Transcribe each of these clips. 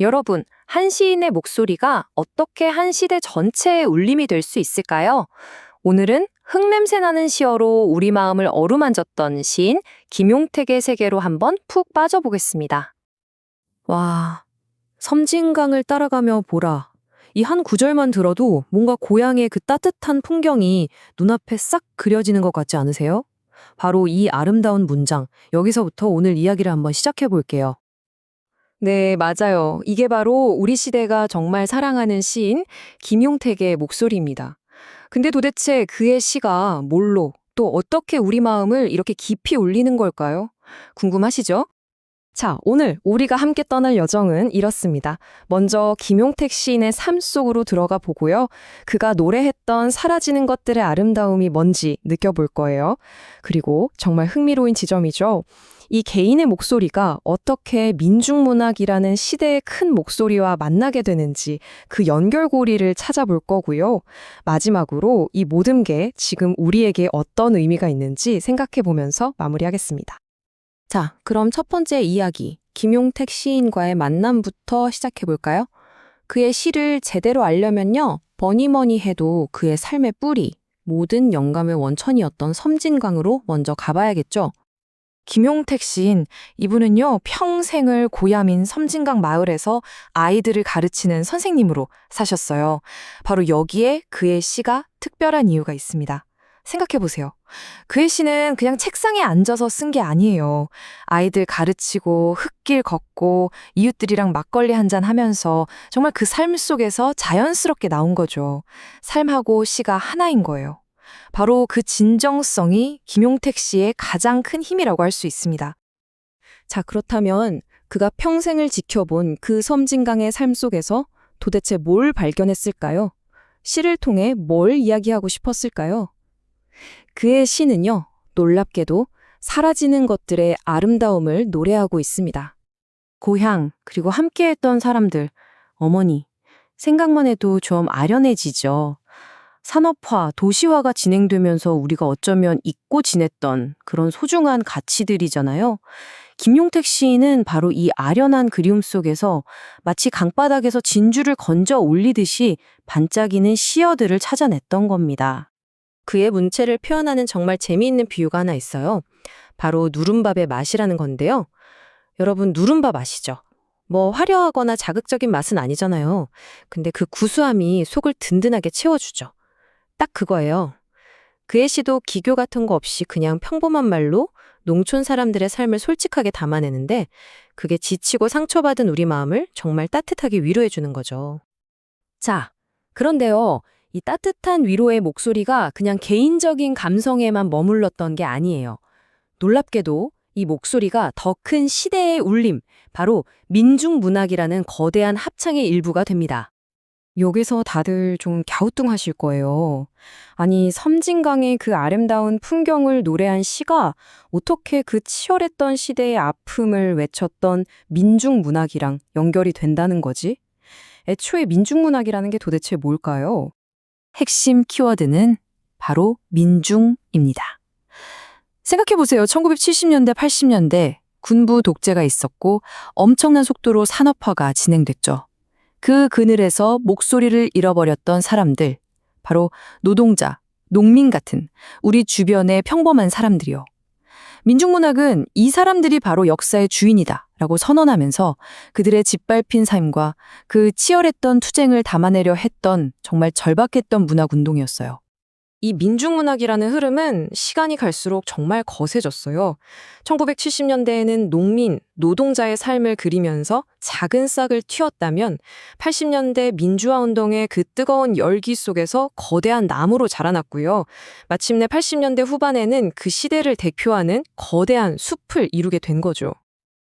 여러분, 한 시인의 목소리가 어떻게 한 시대 전체의 울림이 될 수 있을까요? 오늘은 흙냄새 나는 시어로 우리 마음을 어루만졌던 시인 김용택의 세계로 한번 푹 빠져보겠습니다. 와, 섬진강을 따라가며 보라. 이 한 구절만 들어도 뭔가 고향의 그 따뜻한 풍경이 눈앞에 싹 그려지는 것 같지 않으세요? 바로 이 아름다운 문장, 여기서부터 오늘 이야기를 한번 시작해 볼게요. 네, 맞아요. 이게 바로 우리 시대가 정말 사랑하는 시인 김용택의 목소리입니다. 근데 도대체 그의 시가 뭘로 또 어떻게 우리 마음을 이렇게 깊이 울리는 걸까요? 궁금하시죠? 자, 오늘 우리가 함께 떠날 여정은 이렇습니다. 먼저 김용택 시인의 삶 속으로 들어가 보고요. 그가 노래했던 사라지는 것들의 아름다움이 뭔지 느껴볼 거예요. 그리고 정말 흥미로운 지점이죠. 이 개인의 목소리가 어떻게 민중문학이라는 시대의 큰 목소리와 만나게 되는지 그 연결고리를 찾아볼 거고요. 마지막으로 이 모든 게 지금 우리에게 어떤 의미가 있는지 생각해 보면서 마무리하겠습니다. 자, 그럼 첫 번째 이야기, 김용택 시인과의 만남부터 시작해 볼까요? 그의 시를 제대로 알려면요, 버니머니 해도 그의 삶의 뿌리, 모든 영감의 원천이었던 섬진강으로 먼저 가봐야겠죠. 김용택 시인, 이분은요, 평생을 고향인 섬진강 마을에서 아이들을 가르치는 선생님으로 사셨어요. 바로 여기에 그의 시가 특별한 이유가 있습니다. 생각해보세요. 그의 시는 그냥 책상에 앉아서 쓴 게 아니에요. 아이들 가르치고 흙길 걷고 이웃들이랑 막걸리 한 잔 하면서 정말 그 삶 속에서 자연스럽게 나온 거죠. 삶하고 시가 하나인 거예요. 바로 그 진정성이 김용택 씨의 가장 큰 힘이라고 할 수 있습니다. 자, 그렇다면 그가 평생을 지켜본 그 섬진강의 삶 속에서 도대체 뭘 발견했을까요? 시를 통해 뭘 이야기하고 싶었을까요? 그의 시는요, 놀랍게도 사라지는 것들의 아름다움을 노래하고 있습니다. 고향, 그리고 함께했던 사람들, 어머니, 생각만 해도 좀 아련해지죠. 산업화, 도시화가 진행되면서 우리가 어쩌면 잊고 지냈던 그런 소중한 가치들이잖아요. 김용택 시인은 바로 이 아련한 그리움 속에서 마치 강바닥에서 진주를 건져 올리듯이 반짝이는 시어들을 찾아냈던 겁니다. 그의 문체를 표현하는 정말 재미있는 비유가 하나 있어요. 바로 누른밥의 맛이라는 건데요. 여러분, 누른밥 아시죠? 뭐 화려하거나 자극적인 맛은 아니잖아요. 근데 그 구수함이 속을 든든하게 채워주죠. 딱 그거예요. 그의 시도 기교 같은 거 없이 그냥 평범한 말로 농촌 사람들의 삶을 솔직하게 담아내는데 그게 지치고 상처받은 우리 마음을 정말 따뜻하게 위로해주는 거죠. 자, 그런데요. 이 따뜻한 위로의 목소리가 그냥 개인적인 감성에만 머물렀던 게 아니에요. 놀랍게도 이 목소리가 더 큰 시대의 울림, 바로 민중문학이라는 거대한 합창의 일부가 됩니다. 여기서 다들 좀 갸우뚱하실 거예요. 아니, 섬진강의 그 아름다운 풍경을 노래한 시가 어떻게 그 치열했던 시대의 아픔을 외쳤던 민중문학이랑 연결이 된다는 거지? 애초에 민중문학이라는 게 도대체 뭘까요? 핵심 키워드는 바로 민중입니다. 생각해보세요. 1970년대, 80년대 군부 독재가 있었고 엄청난 속도로 산업화가 진행됐죠. 그 그늘에서 목소리를 잃어버렸던 사람들, 바로 노동자, 농민 같은 우리 주변의 평범한 사람들이요. 민중문학은 이 사람들이 바로 역사의 주인이다 라고 선언하면서 그들의 짓밟힌 삶과 그 치열했던 투쟁을 담아내려 했던 정말 절박했던 문학운동이었어요. 이 민중문학이라는 흐름은 시간이 갈수록 정말 거세졌어요. 1970년대에는 농민, 노동자의 삶을 그리면서 작은 싹을 틔웠다면 80년대 민주화 운동의 그 뜨거운 열기 속에서 거대한 나무로 자라났고요. 마침내 80년대 후반에는 그 시대를 대표하는 거대한 숲을 이루게 된 거죠.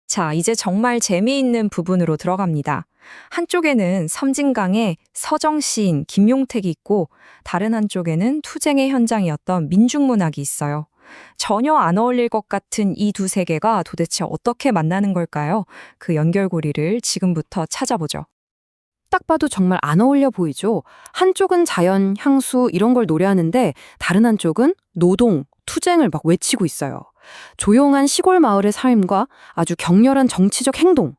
자, 이제 정말 재미있는 부분으로 들어갑니다. 한쪽에는 섬진강의 서정 시인 김용택이 있고 다른 한쪽에는 투쟁의 현장이었던 민중문학이 있어요. 전혀 안 어울릴 것 같은 이 두 세계가 도대체 어떻게 만나는 걸까요? 그 연결고리를 지금부터 찾아보죠. 딱 봐도 정말 안 어울려 보이죠? 한쪽은 자연, 향수 이런 걸 노래하는데 다른 한쪽은 노동, 투쟁을 막 외치고 있어요. 조용한 시골 마을의 삶과 아주 격렬한 정치적 행동,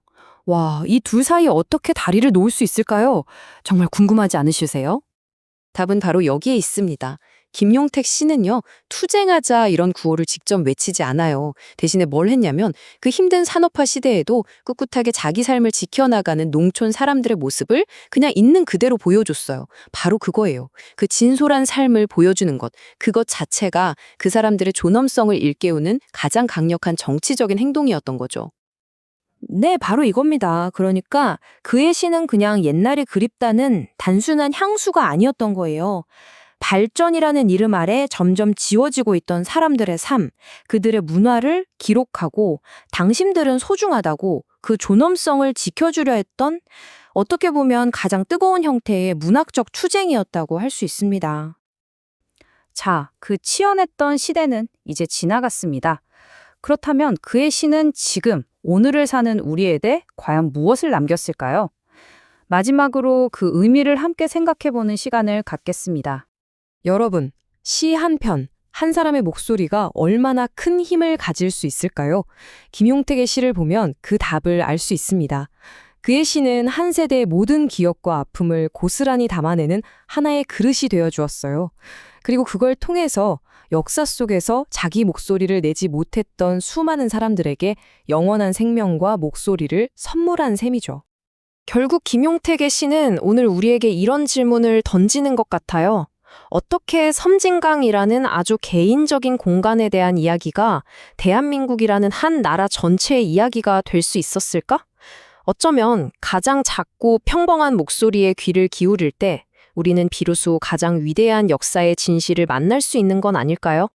와, 이 둘 사이에 어떻게 다리를 놓을 수 있을까요? 정말 궁금하지 않으시세요? 답은 바로 여기에 있습니다. 김용택 씨는요, 투쟁하자 이런 구호를 직접 외치지 않아요. 대신에 뭘 했냐면 그 힘든 산업화 시대에도 꿋꿋하게 자기 삶을 지켜나가는 농촌 사람들의 모습을 그냥 있는 그대로 보여줬어요. 바로 그거예요. 그 진솔한 삶을 보여주는 것. 그것 자체가 그 사람들의 존엄성을 일깨우는 가장 강력한 정치적인 행동이었던 거죠. 네, 바로 이겁니다. 그러니까 그의 시는 그냥 옛날이 그립다는 단순한 향수가 아니었던 거예요. 발전이라는 이름 아래 점점 지워지고 있던 사람들의 삶, 그들의 문화를 기록하고 당신들은 소중하다고 그 존엄성을 지켜주려 했던 어떻게 보면 가장 뜨거운 형태의 문학적 투쟁이었다고 할 수 있습니다. 자, 그 치열했던 시대는 이제 지나갔습니다. 그렇다면 그의 시는 지금 오늘을 사는 우리에게 과연 무엇을 남겼을까요? 마지막으로 그 의미를 함께 생각해보는 시간을 갖겠습니다. 여러분, 시 한 편, 한 사람의 목소리가 얼마나 큰 힘을 가질 수 있을까요? 김용택의 시를 보면 그 답을 알 수 있습니다. 그의 시는 한 세대의 모든 기억과 아픔을 고스란히 담아내는 하나의 그릇이 되어 주었어요. 그리고 그걸 통해서 역사 속에서 자기 목소리를 내지 못했던 수많은 사람들에게 영원한 생명과 목소리를 선물한 셈이죠. 결국 김용택의 시는 오늘 우리에게 이런 질문을 던지는 것 같아요. 어떻게 섬진강이라는 아주 개인적인 공간에 대한 이야기가 대한민국이라는 한 나라 전체의 이야기가 될 수 있었을까? 어쩌면 가장 작고 평범한 목소리에 귀를 기울일 때 우리는 비로소 가장 위대한 역사의 진실을 만날 수 있는 건 아닐까요?